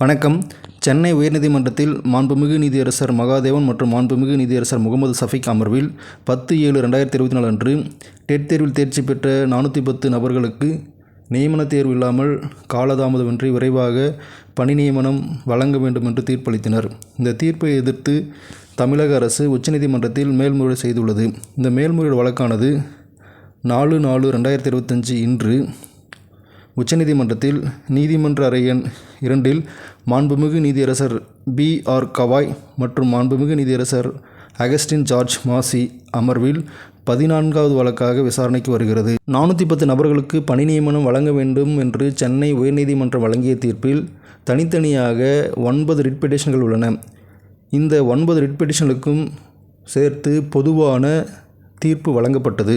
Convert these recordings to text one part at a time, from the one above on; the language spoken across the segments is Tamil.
வணக்கம். சென்னை உயர்நீதிமன்றத்தில் மாண்புமிகு நீதியரசர் மகாதேவன் மற்றும் மாண்புமிகு நீதியரசர் முகமது சஃபிக் அமர்வில் பத்து ஏழு ரெண்டாயிரத்தி இருபத்தி நாலு அன்று டெட் தேர்வில் தேர்ச்சி பெற்ற நானூற்றி பத்து நபர்களுக்கு நியமன தேர்வு இல்லாமல் காலதாமதமின்றி விரைவாக பணி நியமனம் வழங்க வேண்டும் என்று தீர்ப்பளித்தனர். இந்த தீர்ப்பை எதிர்த்து தமிழக அரசு உச்சநீதிமன்றத்தில் மேல்முறையீடு செய்துள்ளது. இந்த மேல்முறையீடு வழக்கானது நாலு நாலு ரெண்டாயிரத்தி இருபத்தஞ்சி இன்று உச்சநீதிமன்றத்தில் நீதிமன்ற அறை எண் இரண்டில் மாண்புமிகு நீதியரசர் பி ஆர் கவாய் மற்றும் மாண்புமிகு நீதியரசர் அகஸ்டின் ஜார்ஜ் மாசி அமர்வில் பதினான்காவது வழக்காக விசாரணைக்கு வருகிறது. நானூற்றி பத்து நபர்களுக்கு பணி நியமனம் வழங்க வேண்டும் என்று சென்னை உயர்நீதிமன்றம் வழங்கிய தீர்ப்பில் தனித்தனியாக ஒன்பது ரிட் பெட்டிஷன்கள் உள்ளன. இந்த ஒன்பது ரிட் பெட்டிஷனுக்கும் சேர்த்து பொதுவான தீர்ப்பு வழங்கப்பட்டது.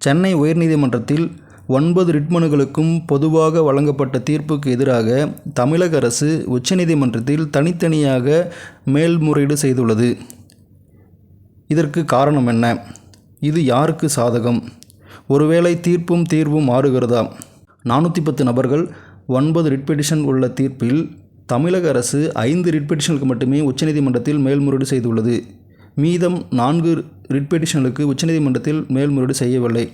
சென்னை உயர்நீதிமன்றத்தில் ஒன்பது ரிட்மனுகளுக்கும் பொதுவாக வழங்கப்பட்ட தீர்ப்புக்கு எதிராக தமிழக அரசு உச்சநீதிமன்றத்தில் தனித்தனியாக மேல்முறையீடு செய்துள்ளது. இதற்கு காரணம் என்ன? இது யாருக்கு சாதகம்? ஒருவேளை தீர்ப்பும் தீர்வும் மாறுகிறதா? நானூற்றி பத்து நபர்கள் ஒன்பது ரிட் பெட்டிஷன் உள்ள தீர்ப்பில் தமிழக அரசு ஐந்து ரிட் பெட்டிஷனுக்கு மட்டுமே உச்சநீதிமன்றத்தில் மேல்முறையீடு செய்துள்ளது. மீதம் நான்கு ரிட் பெட்டிஷனுக்கு உச்சநீதிமன்றத்தில் மேல்முறையீடு செய்யவில்லை.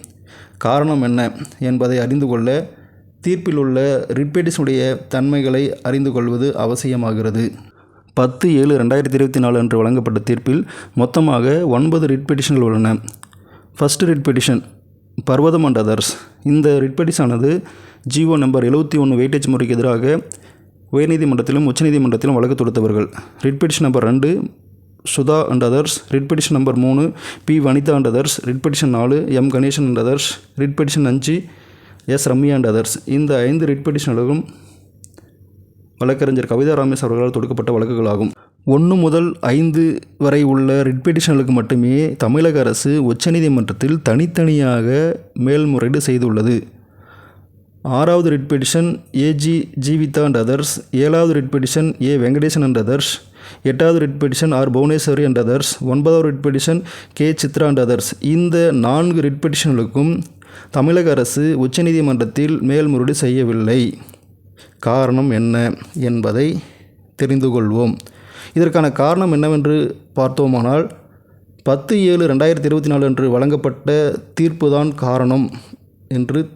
காரணம் என்ன என்பதை அறிந்து கொள்ள தீர்ப்பில் உள்ள ரிட்பெட்டிஸுடைய தன்மைகளை அறிந்து கொள்வது அவசியமாகிறது. பத்து ஏழு ரெண்டாயிரத்தி இருபத்தி நாலு அன்று வழங்கப்பட்ட தீர்ப்பில் மொத்தமாக ஒன்பது ரிட்பெடிஷன்கள் உள்ளன. First writ petition Parvatham and others. இந்த ரிட்பெட்டிஸானது ஜிஓ நம்பர் எழுபத்தி ஒன்று வெயிட்டேஜ் முறைக்கு எதிராக உயர்நீதிமன்றத்திலும் உச்சநீதிமன்றத்திலும் வழக்கு தொடுத்தவர்கள். ரிட்பெடிஷன் நம்பர் ரெண்டு Sudha and others writ petition number மூணு B Vanitha and others writ petition நாலு M Ganesan and others writ petition அஞ்சு எஸ் ரம்யா அண்ட் அதர்ஸ் இந்த ஐந்து ரிட் பெட்டிஷன்களும் வழக்கறிஞர் கவிதா ராமேஷ் அவர்களால் தொடுக்கப்பட்ட வழக்குகளாகும். ஒன்று முதல் ஐந்து வரை உள்ள ரிட் பெட்டிஷன்களுக்கு மட்டுமே தமிழக அரசு உச்சநீதிமன்றத்தில் தனித்தனியாக மேல்முறையீடு செய்துள்ளது. ஆறாவது writ petition AG Jeevitha and others ஏழாவது writ petition A Venkatesan and others எட்டாவது writ petition R Bhuvaneswari and others ஒன்பதாவது writ petition K Chitra and others இந்த நான்கு ரிட் பெட்டிஷன்களுக்கும் தமிழக அரசு உச்சநீதிமன்றத்தில் மேல்முறையீடு செய்யவில்லை. காரணம் என்ன என்பதை தெரிந்து கொள்வோம். இதற்கான காரணம் என்னவென்று பார்த்தோமானால் பத்து ஏழு ரெண்டாயிரத்தி இருபத்தி நாலு அன்று வழங்கப்பட்ட தீர்ப்பு தான் காரணம் என்று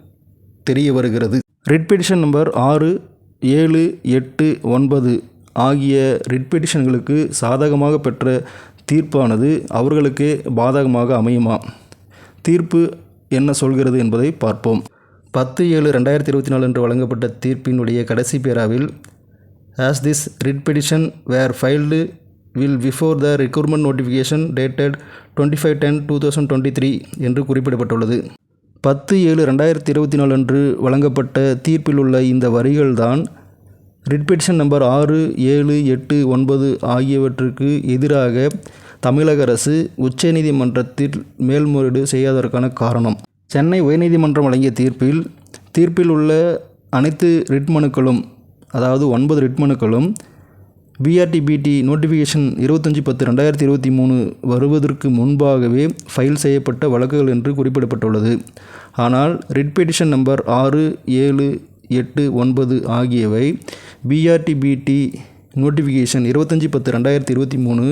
தெரிய வருகிறது. ரிட் நம்பர் ஆறு ஏழு எட்டு ஒன்பது. ஆகிய ரிட் பெட்டிஷன்களுக்கு சாதகமாக பெற்ற தீர்ப்பானது அவர்களுக்கே பாதகமாக அமையுமா? தீர்ப்பு என்ன சொல்கிறது என்பதை பார்ப்போம். பத்து ஏழு ரெண்டாயிரத்தி இருபத்தி நாலு அன்று வழங்கப்பட்ட தீர்ப்பினுடைய கடைசி பேராவில் as this writ petition were filed will before the recruitment notification dated twenty five ten two thousand twenty three என்று குறிப்பிடப்பட்டுள்ளது. பத்து ஏழு ரெண்டாயிரத்தி இருபத்தி நாலு அன்று வழங்கப்பட்ட தீர்ப்பில் உள்ள இந்த வரிகள்தான் ரிட் நம்பர் ஆறு ஏழு எட்டு ஒன்பது ஆகியவற்றுக்கு எதிராக தமிழக அரசு உச்சநீதிமன்றத்தில் மேல்முறையீடு செய்யாததற்கான காரணம். சென்னை உயர்நீதிமன்றம் வழங்கிய தீர்ப்பில் தீர்ப்பில் உள்ள அனைத்து ரிட் மனுக்களும் அதாவது ஒன்பது ரிட் மனுக்களும் பிஆர்டிபிடி நோட்டிஃபிகேஷன் இருபத்தஞ்சி பத்து ரெண்டாயிரத்தி இருபத்தி மூணு வருவதற்கு முன்பாகவே ஃபைல் செய்யப்பட்ட வழக்குகள் என்று குறிப்பிடப்பட்டுள்ளது. ஆனால் ரிட் பெட்டிஷன் நம்பர் ஆறு ஏழு எட்டு ஒன்பது ஆகியவை பிஆர்டிபிடி நோட்டிஃபிகேஷன் இருபத்தஞ்சி பத்து ரெண்டாயிரத்தி இருபத்தி மூணு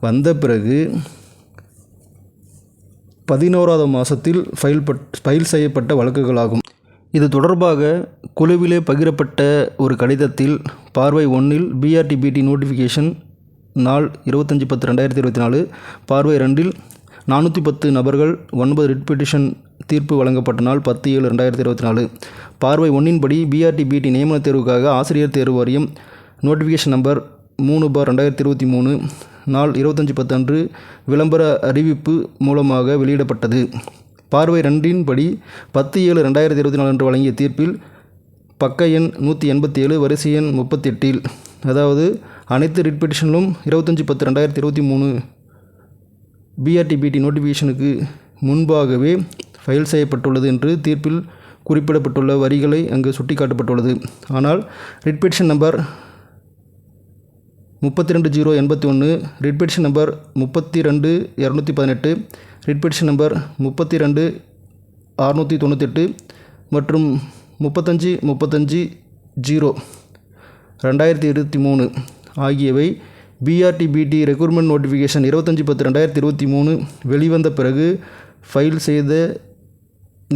வந்த பிறகு பதினோராவது மாதத்தில் ஃபைல் பட் ஃபைல் செய்யப்பட்ட வழக்குகளாகும். இது தொடர்பாக குழுவிலே பகிரப்பட்ட ஒரு கடிதத்தில் பார்வை ஒன்றில் பிஆர்டிபிடி நோட்டிஃபிகேஷன் நாள் இருபத்தஞ்சி பத்து ரெண்டாயிரத்தி இருபத்தி நாலு பார்வை ரெண்டில் நானூற்றி பத்து நபர்கள் ஒன்பது ரிட் பெட்டிஷன் தீர்ப்பு வழங்கப்பட்ட நாள் பத்து ஏழு ரெண்டாயிரத்தி இருபத்தி நாலு. பார்வை ஒன்றின்படி பிஆர்டிபிடி நியமன தேர்வுக்காக ஆசிரியர் தேர்வு வாரியம் நோட்டிஃபிகேஷன் நம்பர் மூணு பார் ரெண்டாயிரத்தி இருபத்தி மூணு. நாள் இருபத்தஞ்சி பத்து அன்று விளம்பர அறிவிப்பு மூலமாக வெளியிடப்பட்டது. பார்வை ரெண்டின் படி பத்து ஏழு ரெண்டாயிரத்தி இருபத்தி நாலு அன்று வழங்கிய தீர்ப்பில் பக்க எண் நூற்றி எண்பத்தி ஏழு வரிசை எண் முப்பத்தெட்டில் அதாவது அனைத்து ரிட் பெட்டிஷனிலும் இருபத்தஞ்சி பத்து ரெண்டாயிரத்தி இருபத்தி மூணு பிஆர்டிபிடி நோட்டிஃபிகேஷனுக்கு முன்பாகவே ஃபைல் செய்யப்பட்டுள்ளது என்று தீர்ப்பில் குறிப்பிடப்பட்டுள்ள வரிகளை அங்கு சுட்டிக்காட்டப்பட்டுள்ளது. ஆனால் ரிட்பெட்ஷன் நம்பர் முப்பத்தி ரெண்டு ஜீரோ எண்பத்தி ஒன்று ரிட்பெட்டிஷன் நம்பர் முப்பத்தி ரெண்டு இரநூத்தி பதினெட்டு ரிட்பெட்டிஷன் நம்பர் முப்பத்தி ரெண்டு அறுநூற்றி தொண்ணூத்தெட்டு மற்றும் முப்பத்தஞ்சு முப்பத்தஞ்சு ஜீரோ ரெண்டாயிரத்தி இருபத்தி மூணு ஆகியவை பிஆர்டி பிடி ரெக்ரூட்மெண்ட் நோட்டிஃபிகேஷன் இருபத்தஞ்சி பத்து ரெண்டாயிரத்தி இருபத்தி மூணு வெளிவந்த பிறகு ஃபைல் செய்த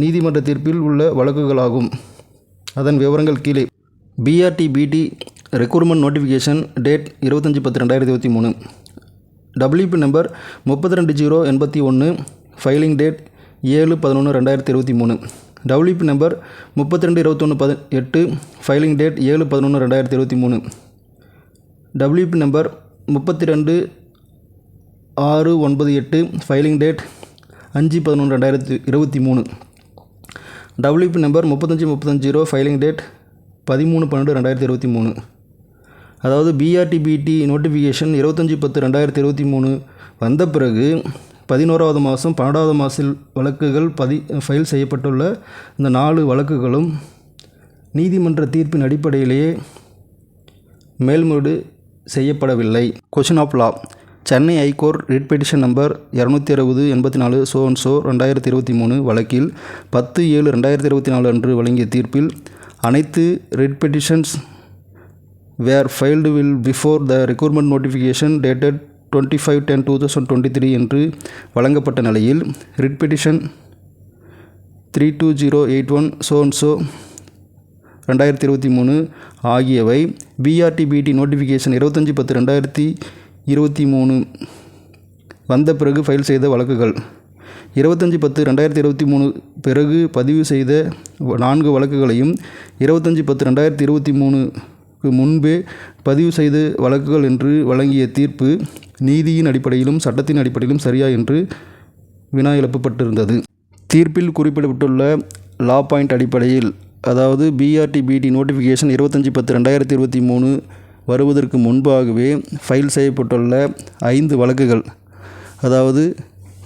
நீதிமன்ற தீர்ப்பில் உள்ள வழக்குகளாகும். அதன் விவரங்கள் கீழே. பிஆர்டி பிடி ரெக்ரூட்மெண்ட் நோட்டிஃபிகேஷன் டேட் இருபத்தஞ்சி பத்து ரெண்டாயிரத்தி இருபத்தி மூணு. டபிள்யூபி நம்பர் முப்பத்தி ரெண்டு ஜீரோ எண்பத்தி ஒன்று ஃபைலிங் டேட் ஏழு பதினொன்று ரெண்டாயிரத்தி இருபத்தி மூணு. டபிள்யூபி நம்பர் முப்பத்தி ரெண்டு இருபத்தொன்று பதி எட்டு ஃபைலிங் டேட் ஏழு பதினொன்று ரெண்டாயிரத்தி இருபத்தி மூணு. டபிள்யூபி நம்பர் முப்பத்தி ரெண்டு ஆறு ஒன்பது எட்டு ஃபைலிங் டேட் அஞ்சு பதினொன்று ரெண்டாயிரத்தி இருபத்தி மூணு. டபிள்யூபி நம்பர் முப்பத்தஞ்சு முப்பத்தஞ்சு ஜீரோ ஃபைலிங் டேட் பதிமூணு பன்னெண்டு ரெண்டாயிரத்தி இருபத்தி மூணு. அதாவது பிஆர்டிபிடி நோட்டிஃபிகேஷன் இருபத்தஞ்சி பத்து ரெண்டாயிரத்தி இருபத்தி மூணு வந்த பிறகு பதினோராவது மாதம் பன்னெண்டாவது மாதத்தில் வழக்குகள் பதி ஃபைல் செய்யப்பட்டுள்ள இந்த நாலு வழக்குகளும் நீதிமன்ற தீர்ப்பின் அடிப்படையிலேயே மேல்முறையீடு செய்யப்படவில்லை. Question of law Chennai high court writ petition number இரநூத்தி அறுபது எண்பத்தி நாலு சோ அண்ட் சோ ரெண்டாயிரத்தி இருபத்தி மூணு வழக்கில் பத்து ஏழு ரெண்டாயிரத்தி இருபத்தி நாலு அன்று வழங்கிய தீர்ப்பில் அனைத்து writ petitions were filed will before the requirement notification dated twenty five ten two thousand twenty three என்று வழங்கப்பட்ட நிலையில் writ petition three two zero eight one so and so ரெண்டாயிரத்தி இருபத்தி மூணு ஆகியவை பிஆர்டிபிடி நோட்டிஃபிகேஷன் இருபத்தஞ்சி பத்து ரெண்டாயிரத்தி இருபத்தி மூணு வந்த பிறகு ஃபைல் செய்த வழக்குகள். இருபத்தஞ்சி பத்து ரெண்டாயிரத்தி இருபத்தி மூணு பிறகு பதிவு செய்த நான்கு வழக்குகளையும் இருபத்தஞ்சி பத்து ரெண்டாயிரத்தி இருபத்தி மூணுக்கு முன்பே பதிவு செய்த வழக்குகள் என்று வழங்கிய தீர்ப்பு நீதியின் அடிப்படையிலும் சட்டத்தின் அடிப்படையிலும் சரியா என்று வினா எழுப்பப்பட்டிருந்தது தீர்ப்பில் குறிப்பிடப்பட்டுள்ள லா பாயிண்ட் அடிப்படையில் அதாவது பிஆர்டி பிடி நோட்டிஃபிகேஷன் இருபத்தஞ்சி பத்து ரெண்டாயிரத்தி இருபத்தி மூணு வருவதற்கு முன்பாகவே ஃபைல் செய்யப்பட்டுள்ள ஐந்து வழக்குகள். அதாவது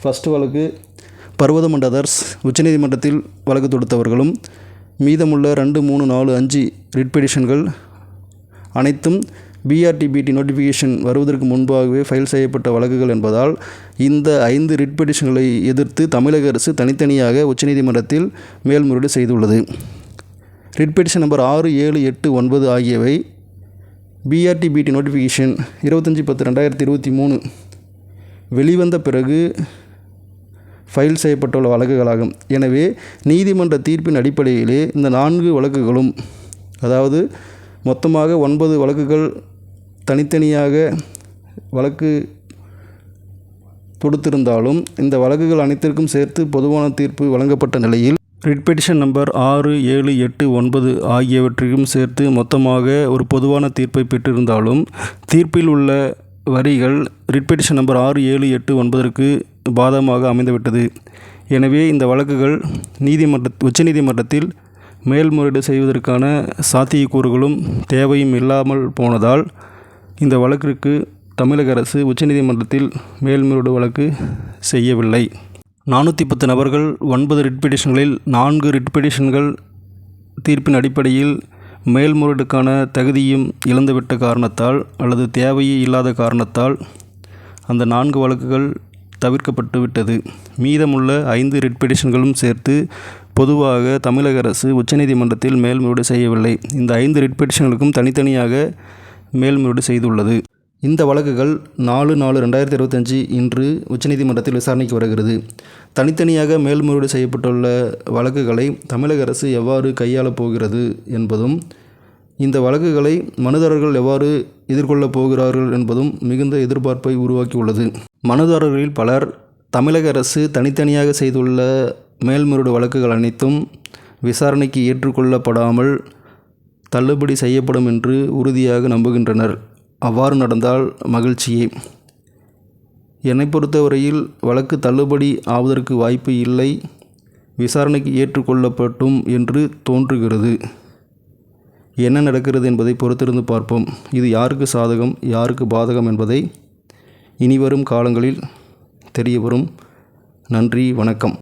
ஃபஸ்ட்டு வழக்கு பர்வதமண்டதர்ஸ் அதர்ஸ் உச்சநீதிமன்றத்தில் வழக்கு தொடுத்தவர்களும் மீதமுள்ள ரெண்டு மூணு நாலு அஞ்சு ரிட் பெடிஷன்கள் அனைத்தும் பிஆர்டிபிடி நோட்டிஃபிகேஷன் வருவதற்கு முன்பாகவே ஃபைல் செய்யப்பட்ட வழக்குகள் என்பதால் இந்த ஐந்து ரிட் பெடிஷன்களை எதிர்த்து தமிழக அரசு தனித்தனியாக உச்சநீதிமன்றத்தில் மேல்முறையீடு செய்துள்ளது. ரிட்பெடிஷன் நம்பர் ஆறு ஏழு எட்டு ஒன்பது ஆகியவை பிஆர்டிபிடி நோட்டிஃபிகேஷன் இருபத்தஞ்சி பத்து ரெண்டாயிரத்தி இருபத்தி மூணு வெளிவந்த பிறகு ஃபைல் செய்யப்பட்டுள்ள வழக்குகளாகும். எனவே நீதிமன்ற தீர்ப்பின் அடிப்படையிலே இந்த நான்கு வழக்குகளும் அதாவது மொத்தமாக ஒன்பது வழக்குகள் தனித்தனியாக வழக்கு தொடுத்திருந்தாலும் இந்த வழக்குகள் அனைத்திற்கும் சேர்த்து பொதுவான தீர்ப்பு வழங்கப்பட்ட நிலையில் ரிட் பெட்டிஷன் நம்பர் ஆறு ஏழு எட்டு ஒன்பது ஆகியவற்றையும் சேர்த்து மொத்தமாக ஒரு பொதுவான தீர்ப்பை பெற்றிருந்தாலும் தீர்ப்பில் உள்ள வரிகள் ரிட் பெட்டிஷன் நம்பர் ஆறு ஏழு எட்டு ஒன்பதற்கு பாதகமாக அமைந்துவிட்டது. எனவே இந்த வழக்குகள் நீதிமன்ற உச்சநீதிமன்றத்தில் மேல்முறையீடு செய்வதற்கான சாத்தியக்கூறுகளும் தேவையும் இல்லாமல் போனதால் இந்த வழக்கிற்கு தமிழக அரசு உச்சநீதிமன்றத்தில் மேல்முறையீடு வழக்கு செய்யவில்லை. நானூற்றி பத்து நபர்கள் ஒன்பது ரிட் பெட்டிஷன்களில் நான்கு ரிட் பெட்டிஷன்கள் தீர்ப்பின் அடிப்படையில் மேல்முறையீடுக்கான தகுதியும் இழந்துவிட்ட காரணத்தால் அல்லது தேவையே இல்லாத காரணத்தால் அந்த நான்கு வழக்குகள் தவிர்க்கப்பட்டு விட்டது மீதமுள்ள ஐந்து ரிட் பெட்டிஷன்களும் சேர்த்து பொதுவாக தமிழக அரசு உச்சநீதிமன்றத்தில் மேல்முறையீடு செய்யவில்லை. இந்த ஐந்து ரிட் பெட்டிஷன்களுக்கும் தனித்தனியாக மேல்முறையீடு செய்துள்ளது. இந்த வழக்குகள் நாலு நாலு ரெண்டாயிரத்தி இருபத்தஞ்சி இன்று உச்சநீதிமன்றத்தில் விசாரணைக்கு வருகிறது. தனித்தனியாக மேல்முறையீடு செய்யப்பட்டுள்ள வழக்குகளை தமிழக அரசு எவ்வாறு கையாளப் போகிறது என்பதும் இந்த வழக்குகளை மனுதாரர்கள் எவ்வாறு எதிர்கொள்ளப் போகிறார்கள் என்பதும் மிகுந்த எதிர்பார்ப்பை உருவாக்கியுள்ளது. மனுதாரர்களில் பலர் தமிழக அரசு தனித்தனியாக செய்துள்ள மேல்முறையீடு வழக்குகள் அனைத்தும் விசாரணைக்கு ஏற்றுக்கொள்ளப்படாமல் தள்ளுபடி செய்யப்படும் என்று உறுதியாக நம்புகின்றனர். அவ்வாறு நடந்தால் மகிழ்ச்சியே. என்னை பொறுத்தவரையில் வழக்கு தள்ளுபடி ஆவதற்கு வாய்ப்பு இல்லை. விசாரணைக்கு ஏற்றுக்கொள்ளப்பட்டும் என்று தோன்றுகிறது. என்ன நடக்கிறது என்பதை பொறுத்திருந்து பார்ப்போம். இது யாருக்கு சாதகம் யாருக்கு பாதகம் என்பதை இனிவரும் காலங்களில் தெரிய வரும் நன்றி வணக்கம்.